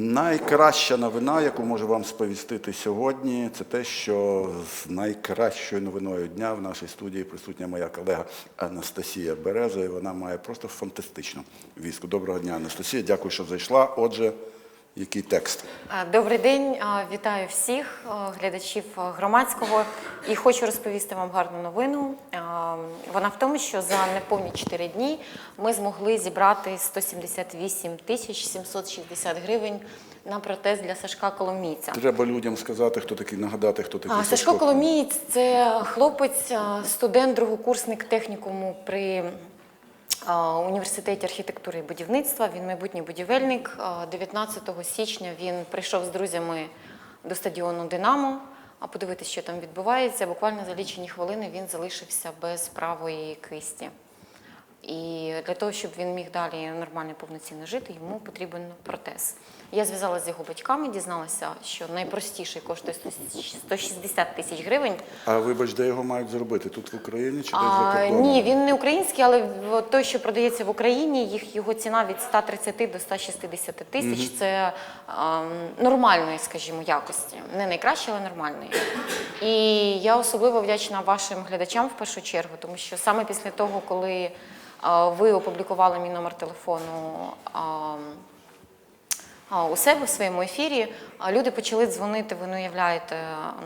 Найкраща новина, яку можу вам сповістити сьогодні, це те, що з найкращою новиною дня в нашій студії присутня моя колега Анастасія Береза, і вона має просто фантастичну візку. Доброго дня, Анастасія. Дякую, що зайшла. Отже, який текст? Добрий день, вітаю всіх глядачів громадського і хочу розповісти вам гарну новину. Вона в тому, що за неповні 4 дні ми змогли зібрати 178 тисяч 760 гривень на протез для Сашка Коломійця. Треба людям сказати, хто такий, нагадати, хто такий Сашко Коломієць це хлопець, студент, другокурсник технікуму при університеті архітектури і будівництва. Він майбутній будівельник. А, 19 січня він прийшов з друзями до стадіону Динамо. А подивитися, що там відбувається. Буквально за лічені хвилини він залишився без правої кисті. І для того, щоб він міг далі нормально повноцінно жити, йому потрібен протез. Я зв'язалася з його батьками, дізналася, що найпростіший коштує 160 тисяч гривень. А вибач, де його мають зробити? Тут в Україні чи десь за А, кордоном? ні, він не український, але в- той, що продається в Україні, їх його ціна від 130 до 160 тисяч. Це а, нормальної, скажімо, якості. Не найкраще, але нормальної. І я особливо вдячна вашим глядачам в першу чергу, тому що саме після того, коли ви опублікували мій номер телефону. у себе в своєму ефірі. Люди почали дзвонити. Ви не уявляєте,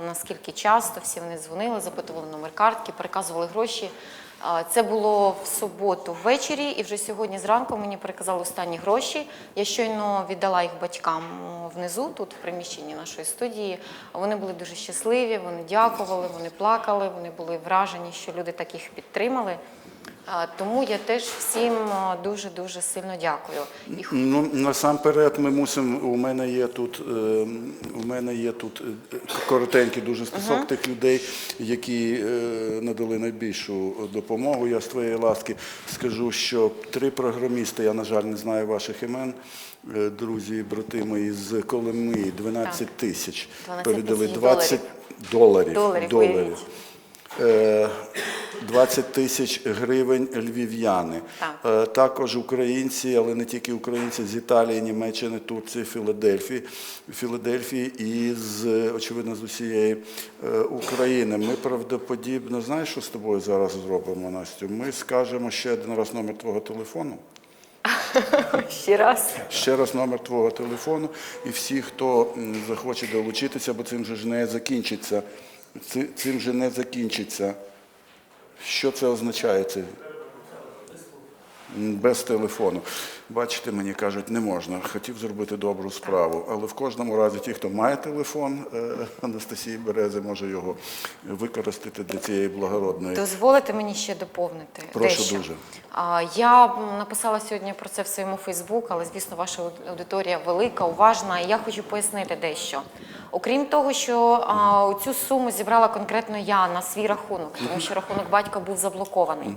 наскільки часто всі вони дзвонили, запитували номер картки, переказували гроші. Це було в суботу ввечері, і вже сьогодні зранку мені переказали останні гроші. Я щойно віддала їх батькам внизу, тут в приміщенні нашої студії. Вони були дуже щасливі, вони дякували, вони плакали, вони були вражені, що люди так їх підтримали. Тому я теж всім дуже дуже сильно дякую. Ну насамперед, ми мусимо. У мене є тут. е, У мене є тут е, коротенький дуже список тих людей, які е, надали найбільшу допомогу. Я з твоєї ласки скажу, що три програмісти, я на жаль не знаю ваших імен. Друзі, і брати мої з Колими 12 тисяч передали тисяч 20 доларів. Доларів, доларів. Е, 20 тисяч гривень львів'яни. Так. Е, Також українці, але не тільки українці з Італії, Німеччини, Турції, Філадельфії, Філадельфії і з очевидно з усієї е, України. Ми правдоподібно знаєш, що з тобою зараз зробимо, Настю? Ми скажемо ще один раз номер твого телефону. ще раз. Ще раз номер твого телефону, і всі, хто захоче долучитися, бо цим же ж не закінчиться. Ци- Цим же не закінчиться. Що це означає? Це? Без телефону. Бачите, мені кажуть, не можна. Хотів зробити добру справу. Але в кожному разі ті, хто має телефон е, Анастасії Берези, може його використати для цієї благородної. Дозволите мені ще доповнити. Прошу дещо. дуже. Я написала сьогодні про це в своєму Фейсбук, але звісно, ваша аудиторія велика, уважна, і я хочу пояснити дещо. Окрім того, що а, цю суму зібрала конкретно я на свій рахунок, тому що рахунок батька був заблокований.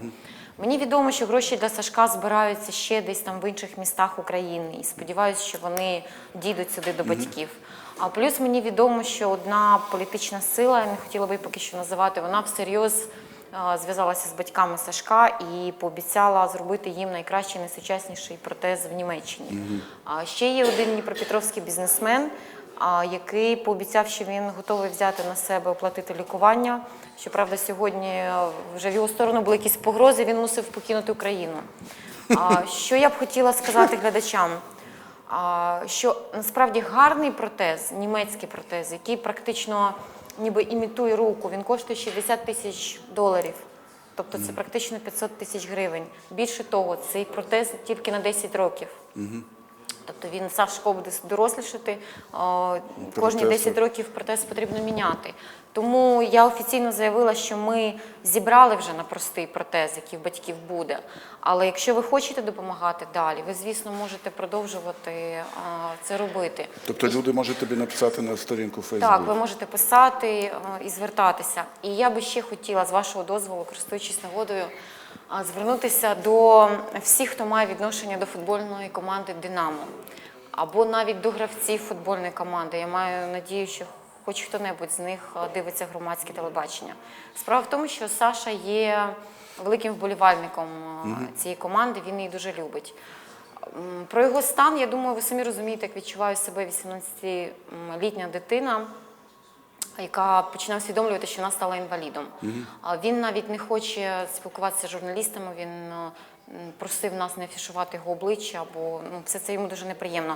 Мені відомо, що гроші для Сашка збираються ще десь там в інших містах України, і сподіваюся, що вони дійдуть сюди до батьків. А плюс мені відомо, що одна політична сила, я не хотіла би її поки що називати, вона всерйоз е, зв'язалася з батьками Сашка і пообіцяла зробити їм найкращий, найсучасніший протез в Німеччині. А ще є один дніпропетровський бізнесмен, який пообіцяв, що він готовий взяти на себе оплатити лікування. Щоправда, сьогодні вже в його сторону були якісь погрози, він мусив покинути Україну. Що я б хотіла сказати глядачам? Що насправді гарний протез, німецький протез, який практично ніби імітує руку, він коштує 60 тисяч доларів. Тобто це практично 500 тисяч гривень. Більше того, цей протез тільки на 10 років. Тобто він Сашко буде дорослішати, кожні Протез. 10 років протез потрібно міняти. Тому я офіційно заявила, що ми зібрали вже на простий протез, який в батьків буде. Але якщо ви хочете допомагати далі, ви, звісно, можете продовжувати це робити. Тобто люди можуть тобі написати на сторінку Фейсбук. Так, ви можете писати і звертатися. І я би ще хотіла, з вашого дозволу, користуючись нагодою, звернутися до всіх, хто має відношення до футбольної команди Динамо або навіть до гравців футбольної команди. Я маю надію, що хоч хто-небудь з них дивиться громадське телебачення. Справа в тому, що Саша є великим вболівальником цієї команди, він її дуже любить. Про його стан, я думаю, ви самі розумієте, як відчуває себе 18-літня дитина, яка починає усвідомлювати, що вона стала інвалідом. А Він навіть не хоче спілкуватися з журналістами, він просив нас не афішувати його обличчя, бо ну, все це йому дуже неприємно.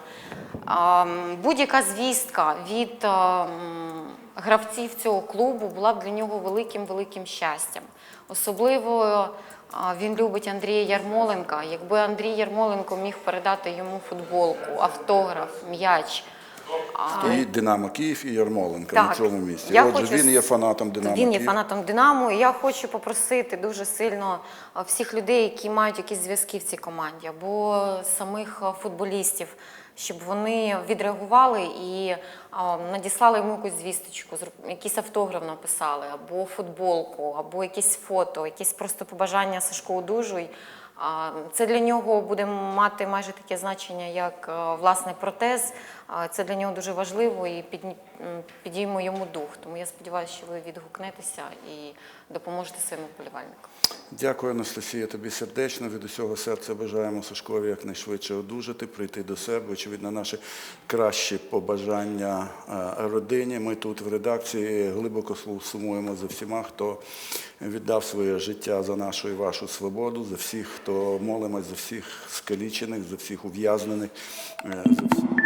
Будь-яка звістка від гравців цього клубу була б для нього великим-великим щастям. Особливо він любить Андрія Ярмоленка. Якби Андрій Ярмоленко міг передати йому футболку, автограф, м'яч. І Динамо Київ, і Ярмоленко Так. на цьому місці. Я Отже, хочу він є фанатом Динамо Він є Київ. фанатом Динамо. І я хочу попросити дуже сильно а, всіх людей, які мають якісь зв'язки в цій команді, або самих а, футболістів, щоб вони відреагували і а, надіслали йому якусь звісточку, зроб- якийсь автограф написали, або футболку, або якісь фото, якісь просто побажання Сашко одужуй. Це для нього буде мати майже таке значення, як власний власне протез. Це для нього дуже важливо і підіймо йому дух. Тому я сподіваюся, що ви відгукнетеся і допоможете своєму вболівальникам. Дякую, Анастасія, тобі сердечно. Від усього серця бажаємо Сашкові якнайшвидше одужати, прийти до себе. Очевидно, наші кращі побажання е, родині. Ми тут в редакції глибоко сумуємо за всіма, хто віддав своє життя за нашу і вашу свободу, за всіх, хто молимось, за всіх скалічених, за всіх ув'язнених. е, за всіх.